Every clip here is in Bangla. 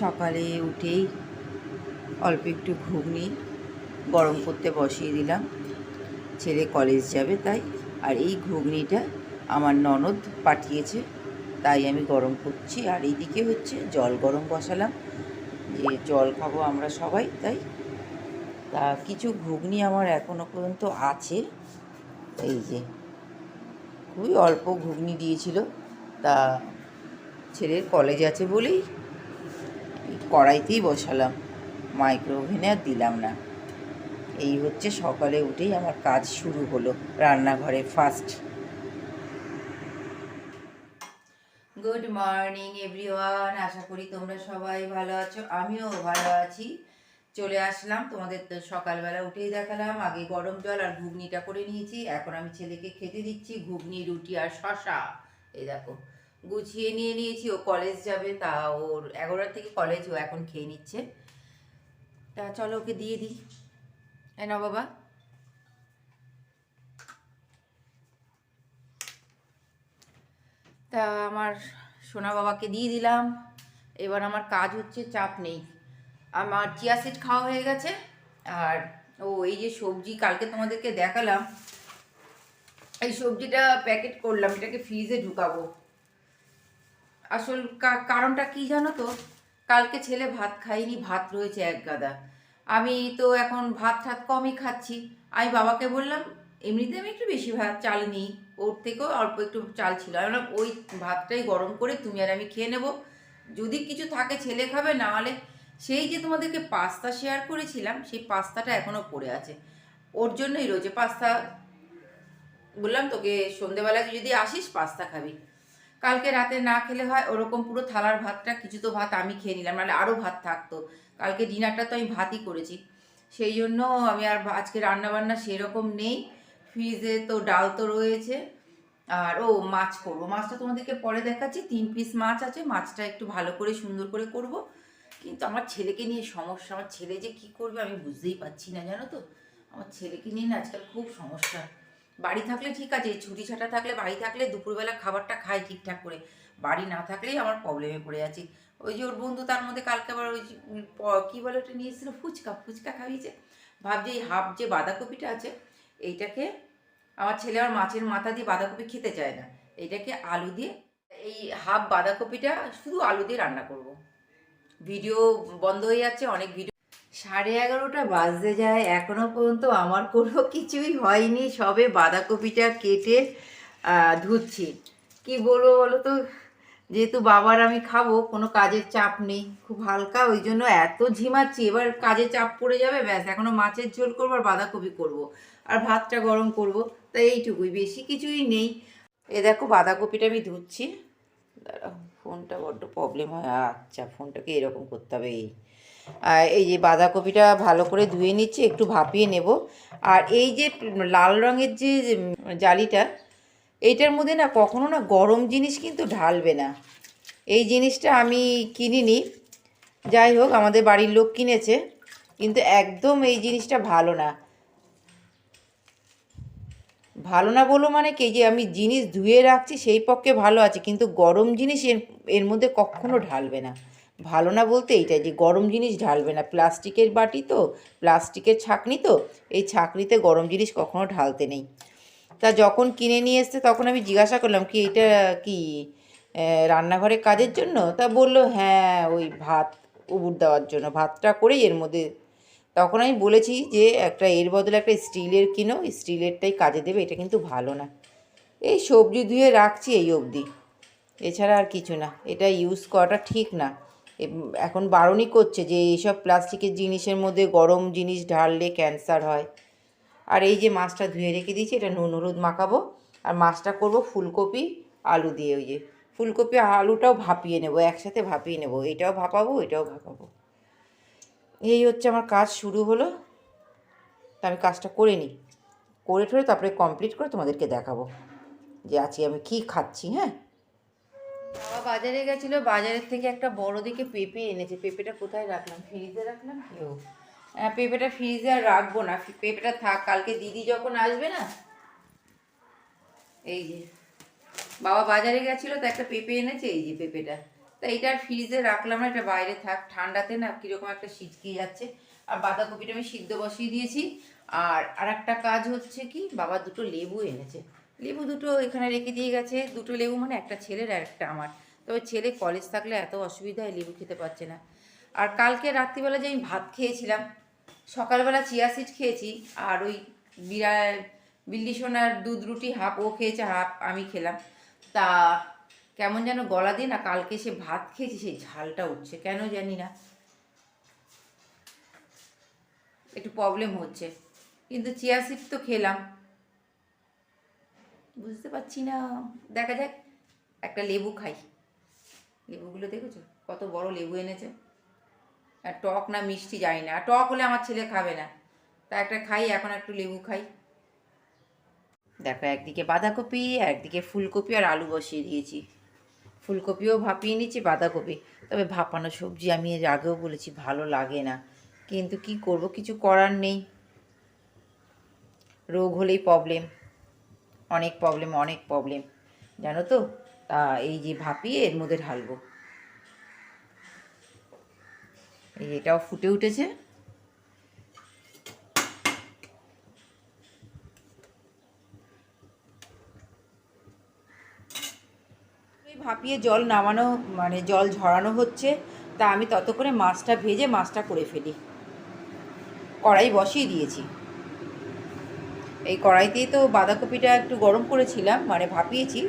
সকালে উঠেই অল্প একটু ঘুগনি গরম করতে বসিয়ে দিলাম। ছেলে কলেজ যাবে তাই, আর এই ঘুগনিটা আমার ননদ পাঠিয়েছে, তাই আমি গরম করছি। আর এইদিকে হচ্ছে জল গরম বসালাম, যে জল খাব আমরা সবাই, তাই। তা কিছু ঘুগনি আমার এখনও পর্যন্ত আছে, এই যে। খুবই অল্প ঘুগনি দিয়েছিল, তা ছেলের কলেজ আছে বলেই কড়াইতেই বসালাম। মাইক্রো ওভেনে আর দিলাম না। এই হচ্ছে সকালে উঠেই আমার কাজ শুরু হলো, রান্নাঘরে ফার্স্ট গুড মর্নিং এভরিওয়ান আশা করি তোমরা সবাই ভালো আছো, আমিও ভালো আছি। চলে আসলাম, তোমাদের তো সকালবেলা উঠেই দেখালাম। আগে গরম জল আর ঘুগনিটা করে নিয়েছি, এখন আমি ছেলেকে খেতে দিচ্ছি, ঘুগনি, রুটি আর শশা এই দেখো গুছিয়ে নিয়ে নিয়েছি, ও কলেজ যাবে, তা ওর এগারোটার থেকে কলেজ ও এখন খেয়ে নিচ্ছে। তা চলো ওকে দিয়ে দিই। এ নাও বাবা। তা আমার সোনা বাবাকে দিয়ে দিলাম। এবার আমার কাজ হচ্ছে, চাপ নেই। আমার চিয়া সিড খাওয়া হয়ে গেছে। আর ও এই যে সবজি কালকে তোমাদেরকে দেখালাম, এই সবজিটা প্যাকেট করলাম, এটাকে ফ্রিজে ঢুকাবো। আসল কারণটা কি জানো তো? কালকে ছেলে ভাত খাইনি, ভাত রয়েছে এক গাদা। আমি তো এখন ভাত ঠাত কমই খাচ্ছি। আমি বাবাকে বললাম, এমনিতে আমি একটু বেশি ভাত, চাল নিই। ওর থেকেও অল্প একটু চাল ছিল। আমি ওই ভাতটাই গরম করে তুমি আর আমি খেয়ে নেব। যদি কিছু থাকে ছেলে খাবে, না হলে সেই যে তোমাদেরকে পাস্তা শেয়ার করেছিলাম, সেই পাস্তাটা এখনও পড়ে আছে। ওর জন্যই রয়েছে পাস্তা। বললাম, তোকে সন্ধেবেলায় যদি আসিস, পাস্তা খাবি। কালকে রাতে না খেলে হয়, ওরকম পুরো থালার ভাতটা, কিছু তো ভাত আমি খেয়ে নিলাম, নাহলে আরও ভাত থাকতো। কালকে ডিনারটা তো আমি ভাতই করেছি। সেই জন্য আমি আর আজকে রান্নাবান্না সেরকম নেই। ফ্রিজে তো ডাল তো রয়েছে। আর ও মাছ করব। মাছটা তোমাদেরকে পরে দেখাচ্ছি। তিন পিস মাছ আছে। মাছটা একটু ভালো করে, সুন্দর করে করব। কিন্তু আমার ছেলেকে নিয়ে সমস্যা। আমার ছেলে যে কি করবে আমি বুঝতেই পারছি না, জানো তো? আমার ছেলেকে নিয়ে না আজকাল খুব সমস্যা। বাড়ি থাকলে ঠিক আছে, ছুটি ছাটা থাকলে বাড়ি থাকলে দুপুরবেলা খাবারটা খাই ঠিকঠাক করে। বাড়ি না থাকলেই আমার প্রবলেমে পড়ে আছি। ওই যে ওর বন্ধু তার মধ্যে কালকে আবার ওই কি বলে ওটা নিয়ে এসেছিল ফুচকা ফুচকা খাইয়েছে। ভাবছি এই হাফ যে বাঁধাকপিটা আছে, এইটাকে আমার ছেলে আর মাছের মাথা দিয়ে বাঁধাকপি খেতে চায় না। এইটাকে আলু দিয়ে, এই হাফ বাঁধাকপিটা শুধু আলু দিয়ে রান্না করব। ভিডিও বন্ধ হয়ে যাচ্ছে, অনেক ভিডিও সাড়ে এগারোটা বাজতে যায়। এখনও পর্যন্ত আমার কোনো কিছুই হয়নি। সবে বাঁধাকপিটা কেটে ধুচ্ছি। কি বলব বলো তো? যেহেতু বাবার আমি খাব, কোনো কাজের চাপ নেই। খুব হালকা, ওই জন্য এত ঝিমাচ্ছি। এবার কাজে চাপ পড়ে যাবে, ব্যাস। এখনও মাছের ঝোল করব আর বাঁধাকপি করব। আর ভাতটা গরম করব। তাই এইটুকুই, বেশি কিছুই নেই। এ দেখো, বাঁধাকপিটা আমি ধুচ্ছি। দাঁড়াও, ফোনটা বড্ড প্রবলেম হয়। আচ্ছা ফোনটাকে এরকম করতে হবে, এই। এই যে বাঁধাকপিটা ভালো করে ধুয়ে নিচ্ছি, একটু ভাপিয়ে নেব। আর এই যে লাল রঙের যে জালিটা, এইটার মধ্যে না কখনো না গরম জিনিস কিন্তু ঢালবে না। এই জিনিসটা আমি কিনিনি, যাই হোক আমাদের বাড়ির লোক কিনেছে, কিন্তু একদম এই জিনিসটা ভালো না। ভালো না বলো মানে কি, যে আমি জিনিস ধুয়ে রাখছি সেই পক্ষে ভালো আছে, কিন্তু গরম জিনিস এর এর মধ্যে কখনো ঢালবে না। ভালো না বলতে এইটাই যে গরম জিনিস ঢালবে না। প্লাস্টিকের বাটি তো প্লাস্টিকের ছাকনি তো এই ছাকনিতে গরম জিনিস কখনো ঢালতে নেই। তা যখন কিনে নিয়ে এসছে তখন আমি জিজ্ঞাসা করলাম কি এটা কি আহ, রান্নাঘরের কাজের জন্য? তা বলল হ্যাঁ ওই ভাত উবুর দেওয়ার জন্য ভাতটা করেই এর মধ্যে তখন আমি বলেছি যে একটা এর বদলে একটা স্টিলের কিনো স্টিলেরটাই কাজে দেবে এটা কিন্তু ভালো না। এই সবজি ধুয়ে রাখছি এই অবধি। এছাড়া আর কিছু না এটা ইউজ করাটা ঠিক না। এখন বারণই করছে যে এইসব প্লাস্টিকের জিনিসের মধ্যে গরম জিনিস ঢাললে ক্যান্সার হয়। আর এই যে মাছটা ধুয়ে রেখে দিয়েছি, এটা নুন হলুদ মাখাবো। আর মাছটা করব ফুলকপি, আলু দিয়ে ওই যে। ফুলকপি আলুটাও ভাপিয়ে নেব, একসাথে ভাপিয়ে নেব। এটাও ভাপাবো এটাও ভাপাবো। এই হচ্ছে আমার কাজ শুরু হলো। তা আমি কাজটা করে নিই। করে ঠরে তারপরে কমপ্লিট করে তোমাদেরকে দেখাবো যে আজকে আমি কি খাচ্ছি হ্যাঁ? বাবা বাজারে গেছিল, বাজারের থেকে একটা বড় দিকে পেঁপে এনেছে। পেঁপেটা কোথায় রাখলাম? ফ্রিজে রাখলাম? কেউ হ্যাঁ পেঁপেটা ফ্রিজে আর রাখব না। পেঁপেটা থাক, কালকে দিদি যখন আসবে না, এই যে। বাবা বাজারে গেছিল, তো একটা পেঁপে এনেছে, এই যে পেঁপেটা। তা এটা আর ফ্রিজে রাখলাম না, এটা বাইরে থাক। ঠান্ডাতে না কীরকম একটা সিটকিয়ে যাচ্ছে। আর বাঁধাকপিটা আমি সিদ্ধ বসিয়ে দিয়েছি। আর আর একটা কাজ হচ্ছে কি, বাবা দুটো লেবু এনেছে। লেবু দুটো এখানে রেখে দিয়ে গেছে। দুটো লেবু মানে একটা ছেলের আর একটা আমার। তবে ছেলে কলেজ থাকলে এত অসুবিধা হয় লেবু খেতে পারছে না। আর কালকে রাত্রিবেলা যে আমি ভাত খেয়েছিলাম, সকালবেলা চিয়া সিড খেয়েছি, আর ওই বিড়া, বিল্লি সোনার দুধ রুটি হাফ ও খেয়েছে হাফ আমি খেলাম। তা কেমন যেন গলা দিয়ে না কালকে সে ভাত খেয়েছি, সেই ঝালটা উঠছে, কেন জানি না। একটু প্রবলেম হচ্ছে। কিন্তু চিয়া সিড তো খেলাম। বুঝতে পারছি না। দেখা যাক, একটা লেবু খাই। লেবুগুলো দেখেছ? কত বড় লেবু এনেছে। আর টক না মিষ্টি জানি না। আর টক হলে আমার ছেলে খাবে না। তা একটা খাই, এখন একটু লেবু খাই। দেখো, একদিকে বাঁধাকপি, একদিকে ফুলকপি আর আলু বসিয়ে দিয়েছি। ফুলকপিও ভাপিয়ে নিচ্ছি, বাঁধাকপি। তবে ভাপানো সবজি আমি এর আগেও বলেছি, ভালো লাগে না। কিন্তু কি করব? কিছু করার নেই। রোগ হলেই প্রবলেম অনেক প্রবলেম অনেক প্রবলেম জানো তো? তা এই যে ভাপিয়ে এর মধ্যে ঢালবো। এই এটাও ফুটে উঠেছে। ভাপিয়ে জল নামানো মানে জল ঝরানো হচ্ছে। তা আমি ততক্ষণে মাছটা ভেজে মাছটা করে ফেলি। কড়াই বসিয়ে দিয়েছি। এই কড়াইতেই তো বাঁধাকপিটা একটু গরম করেছিলাম মানে ভাপিয়েছি,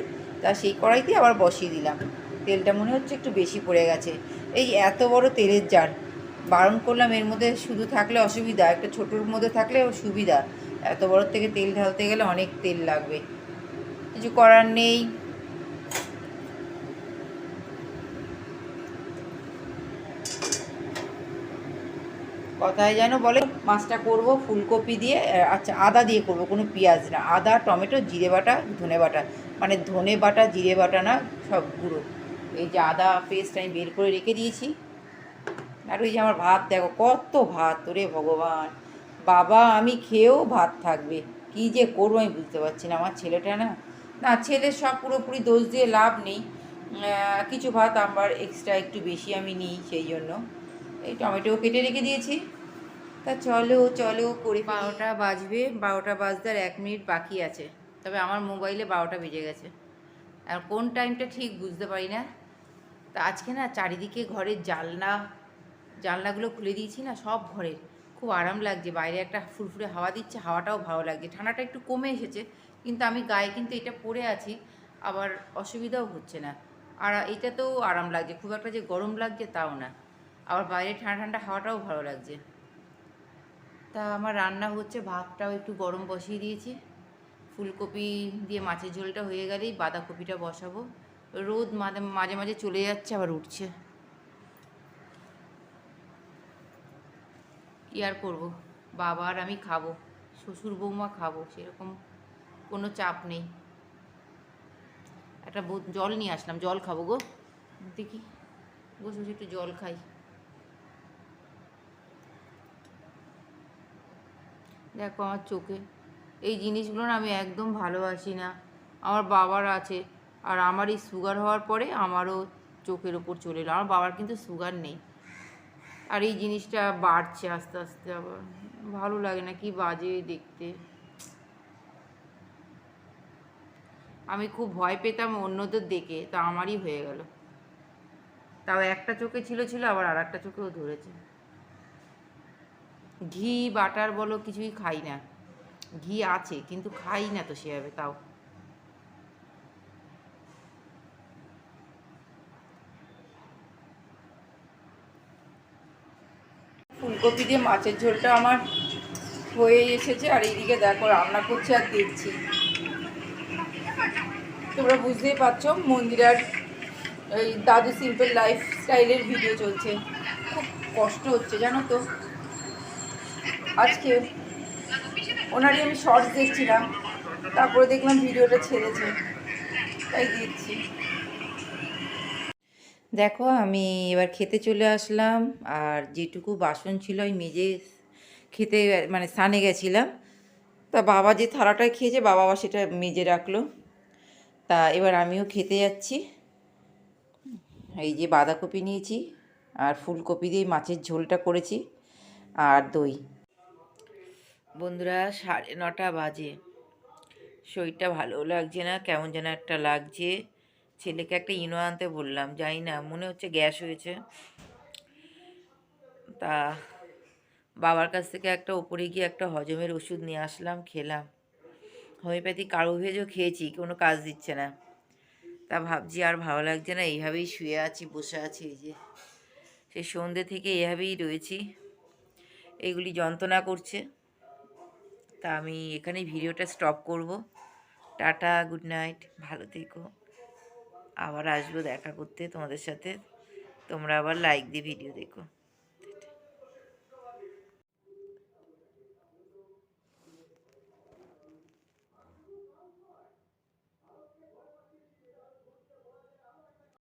তা সেই কড়াইতে আবার বসিয়ে দিলাম। তেলটা মনে হচ্ছে একটু বেশি পড়ে গেছে। এই এত বড় তেলের জার, বারণ করলাম এর মধ্যে শুধু থাকলে অসুবিধা, একটা ছোটোর মধ্যে থাকলে সুবিধা। এত বড় থেকে তেল ঢালতে গেলে অনেক তেল লাগবে। কিছু করার নেই। কথায় যেন বলে, মাছটা করব ফুলকপি দিয়ে আচ্ছা আদা দিয়ে করব, কোনো পেঁয়াজ না। আদা, টমেটো, জিরে বাটা, ধনে বাটা। মানে ধনে বাটা, জিরে বাটা না, সব গুঁড়ো। এই যে আদা পেস্ট আমি বের করে রেখে দিয়েছি। আর ওই যে আমার ভাত, দেখো কত ভাত, ওরে ভগবান। বাবা, আমি খেয়েও ভাত থাকবে। কী যে করব আমি বুঝতে পারছি না। আমার ছেলেটা না না, ছেলের সব পুরোপুরি দোষ দিয়ে লাভ নেই। কিছু ভাত আমার এক্সট্রা একটু বেশি আমি নিই, সেই জন্য। এই টমেটো কেটে রেখে দিয়েছি। তা চলো চলো, করে বারোটা বাজবে, বারোটা বাজতে আর এক মিনিট বাকি আছে। তবে আমার মোবাইলে বারোটা বেজে গেছে। আর কোন টাইমটা ঠিক বুঝতে পারি না। তা আজকে না চারিদিকে ঘরের জানলা, জানলাগুলো খুলে দিয়েছি না, সব ঘরের। খুব আরাম লাগছে। বাইরে একটা ফুরফুরে হাওয়া দিচ্ছে, হাওয়াটাও ভালো লাগছে। ঠান্ডাটা একটু কমে এসেছে, কিন্তু আমি গায়ে কিন্তু এটা পরে আছি। আবার অসুবিধাও হচ্ছে না। আর এটাতেও আরাম লাগছে। খুব একটা যে গরম লাগছে তাও না। আবার বাইরে ঠান্ডা ঠান্ডা হাওয়াটাও ভালো লাগছে। তা আমার রান্না হচ্ছে, ভাতটাও একটু গরম বসিয়ে দিয়েছি। ফুলকপি দিয়ে মাছের ঝোলটা হয়ে গেলেই বাঁধাকপিটা বসাবো। রোদ মাঝে মাঝে মাঝে চলে যাচ্ছে, আবার উঠছে। কি আর করব? বাবা আর আমি খাব, শ্বশুর বৌমা খাব, সেরকম কোনো চাপ নেই। একটা জল নিয়ে আসলাম, জল খাব গো। দেখি, বসে বসে একটু জল খাই। দেখো আমার চোখে। এই জিনিসগুলো আমি একদম ভালোবাসি না। আমার বাবার আছে, আর আমার এই সুগার হওয়ার পরে আমারও চোখের ওপর চলে এলো। আমার বাবার কিন্তু সুগার নেই। আর এই জিনিসটা বাড়ছে আস্তে আস্তে আবার। ভালো লাগে না কি বাজে দেখতে। আমি খুব ভয় পেতাম অন্যদের দেখে, তা আমারই হয়ে গেল। তাও একটা চোখে ছিল ছিল, আবার আর একটা চোখেও ধরেছে। ঘি, বাটার বলো, কিছুই খাই না। ঘি আছে, কিন্তু খাই না তো সেভাবে, তাও। ফুলকপি দিয়ে মাছের ঝোলটা আমার হয়ে এসেছে, আর এইদিকে দেখো, রান্না করছে আর দেখছি। তোমরা বুঝতেই পারছ, মন্দিরার এই দাদু সিম্পল লাইফ স্টাইলের ভিডিও চলছে। খুব কষ্ট হচ্ছে, জানো তো? আজকে ওনারই আমি শর্টস দেখছিলাম, তারপরে দেখলাম ভিডিওটা ছেড়েছে, তাই দেখছি। দেখো, আমি এবার খেতে চলে আসলাম, আর যেটুকু বাসন ছিল ওই মেজে খেতে মানে স্নানে গেছিলাম। তা বাবা যে থালাটায় খেয়েছে, বাবা আবার সেটা মেজে রাখল। তা এবার আমিও খেতে যাচ্ছি। এই যে বাঁধাকপি নিয়েছি, আর ফুলকপি দিয়ে মাছের ঝোলটা করেছি, আর দই। বন্ধুরা, সাড়ে নটা বাজে। শরীরটা ভালো লাগছে না, কেমন যেন একটা লাগছে। ছেলেকে একটা ইনো আনতে বললাম, জানি না, মনে হচ্ছে গ্যাস হয়েছে। তা বাবার কাছ থেকে একটা ওপরে গিয়ে একটা হজমের ওষুধ নিয়ে আসলাম, খেলাম। হোমিওপ্যাথি কারও ভেজও খেয়েছি, কোনো কাজ দিচ্ছে না। তা ভাবছি আর ভালো লাগছে না, এইভাবেই শুয়ে আছি, বসে আছি, এই যে। সে সন্ধ্যে থেকে এভাবেই রয়েছি। এগুলি যন্ত্রণা করছে। তা আমি এখানে ভিডিওটা স্টপ করব। টাটা গুড নাইট ভালো থেকো। আবার আসব দেখা করতে তোমাদের সাথে। তোমরা আবার লাইক দিয়ে ভিডিও দেখো।